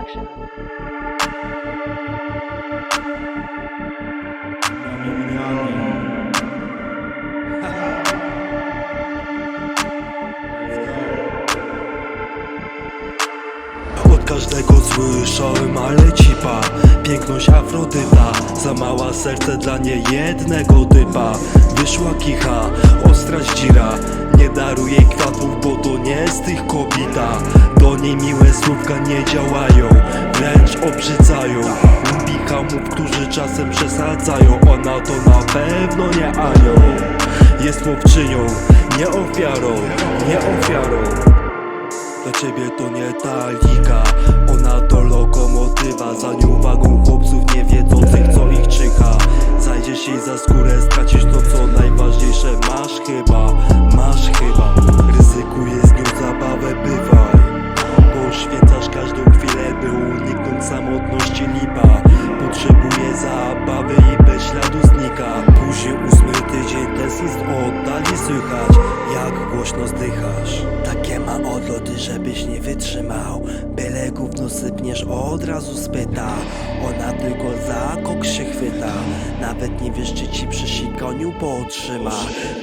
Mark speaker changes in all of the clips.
Speaker 1: Production. Od każdego słyszałem, ale cipa. Piękność Afrodyta. Za mała serce dla niejednego typa. Wyszła kicha, ostra zdzira. Do niej miłe słówka nie działają Wręcz obrzydzają Lubi hamów, którzy czasem przesadzają. Ona to na pewno nie anioł. Jest mówczynią, nie ofiarą, nie ofiarą. Dla ciebie to nie talika Ona to lokomotywa. Za nią wagą chłopców nie wiedzących co każdą chwilę, by uniknąć samotności lipa. Potrzebuję zabawy i bez śladu znika. Później ósmy tydzień tęsknic oddali słychać. Jak głośno zdychasz? Takie ma odloty, żebyś nie wytrzymał. Byle gówno sypniesz od razu spyta. Ona tylko za kok się chwyta. Nawet nie wiesz czy ci przy sikoniu potrzyma.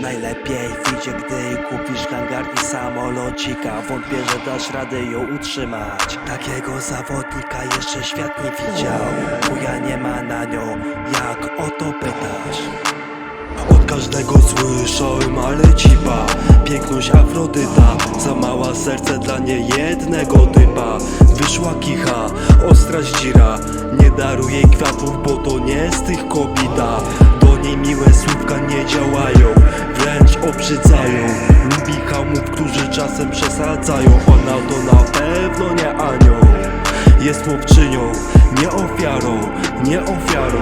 Speaker 1: Najlepiej wyjdzie gdy kupisz i samolocika Wątpię, że dasz radę ją utrzymać. Takiego zawodnika jeszcze świat nie widział Chuja nie ma na nią, jak o to pytasz od każdego słyszałem, ale cipa Piękność Afrodyta. Za mała serce dla niejednego typa. Wyszła kicha, ostra zdzira. Nie daruj jej kwiatów, bo to nie z tych kobita. Do niej miłe słówka nie działają obrzydzają Lubi hamów, którzy czasem przesadzają. Ona to na pewno nie anioł. Jest mówczynią, nie ofiarą, nie ofiarą